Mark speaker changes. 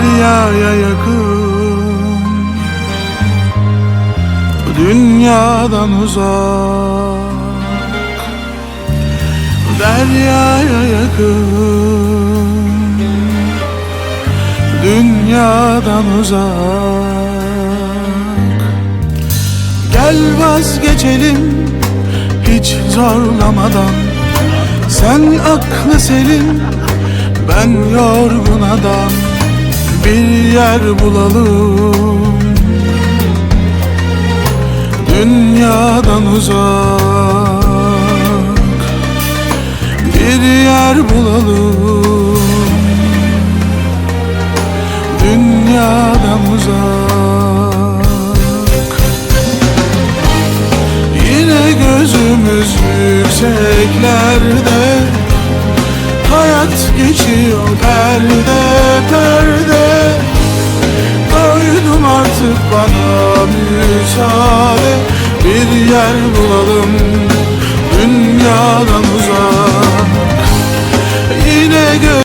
Speaker 1: Deryaya yakın. Dünyadan uzak. Deryaya yakın. Dünyadan uzak. Gel vazgeçelim hiç zorlamadan. Sen aklı selim ben yorgun adam Bir yer bulalım. Dünyadan uzak Bir yer bulalım. Dünyadan uzak. Yine gözümüz yükseklerde Hayat geçiyor perde perde artık bana müsaade Bir yer bulalım. Dünyadan uzak